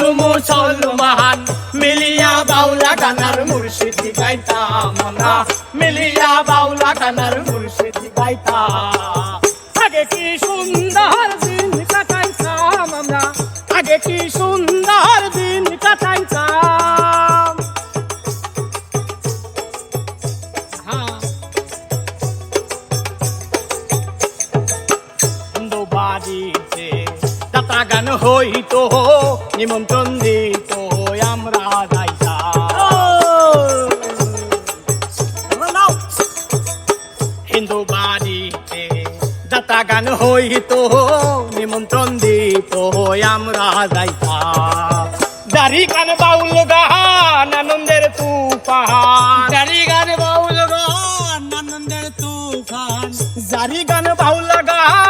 হিন্দু মুসলমান মিলিয়া বাউলা গানার মুর্শিদি গাইতাম আমরা মিলিয়া বাউলা গানার মুর্শিদি গাইতাম আগে কি সুন্দর দিন কাটাইতাম আমরা। আগে কি সুন্দর দিন কাটাইতাম। হ্যাঁ। বাড়িতে যাত্রা গান হইতো নিমন্ত্রণ দিত আমরা যাইতাম হিন্দু বাড়িতে যাত্রা গান হইতো নিমন্ত্রণ দিত আমরা যাইতাম দাড়ি গান বাউল গান আনন্দের তুফান। গাড়ি গান বাউল গান আনন্দের তুফান। জারি গান বাউল গান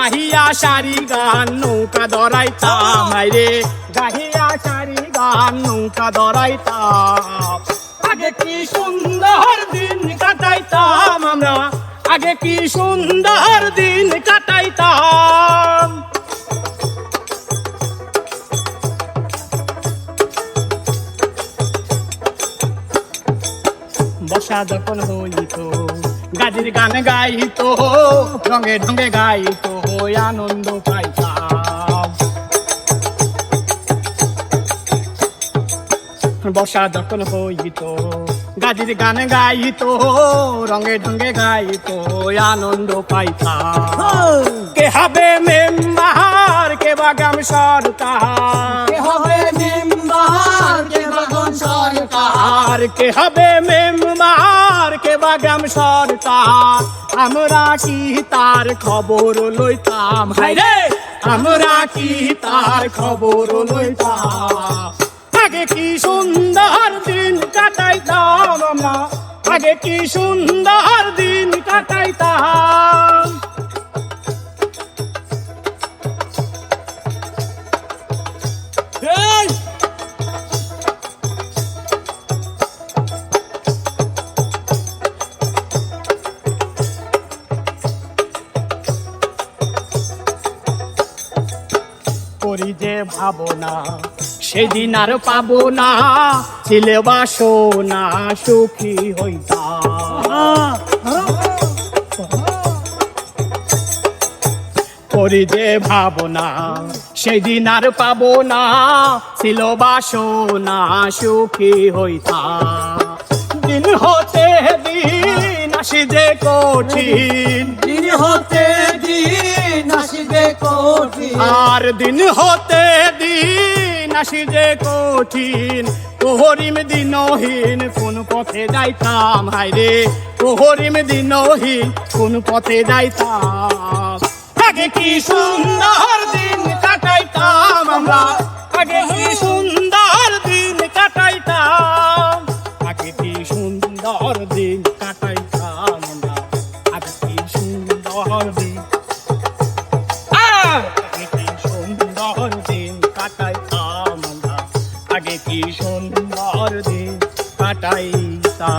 গাহিয়া সারি গান নৌকা দরাইতাম। রে গাহিয়া সারি গান নৌকা দরাইতাম। আগে কি সুন্দর দিন কাটাইতাম আমরা। আগে কি সুন্দর দিন কাটাইতাম। বসা যখন হইতো গাজির গান গাইতো রঙে ঢঙ্গে গাইতো। আনন্দ পাইতাম। বসা যখন হইতো গাজির গান গাইতো রঙে ঢঙ্গে গাইতো আনন্দ পাইতাম। কে হবে মেম্বার কে বাগাম সরকার? কে হবে মেম্বার কে বাগন সরকার? কে হবে মেম্বার কে বাগাম সরকার। আমরা কি তার খবর লইতাম? হাইরে আমরা কি তার খবর লইতাম? আগে কি সুন্দর দিন কাটাইতাম আমরা? আগে কি সুন্দর দিন কাটাইতাম? করি যে ভাবনা, সেদিন আর পাবো না। ছিলে বাসো না সুখী হইতাম করি যে ভাবনা, সেদিন আর পাবো না। ছিল বাসো না সুখী হইতাম দিন হতে দিন আসি যে কঠিন। দিন হতে আর দিন হতে দিন আসি যে কঠিন। প্রহরিম দিনহীন কোন পথে যাইতাম? হাইরে প্রহরিম দিনহীন কোন পথে যাইতাম? আগে কি সুন্দর দিন কাটাইতাম আমরা? আগে কি কি সুন্দর দিন কাটাই তা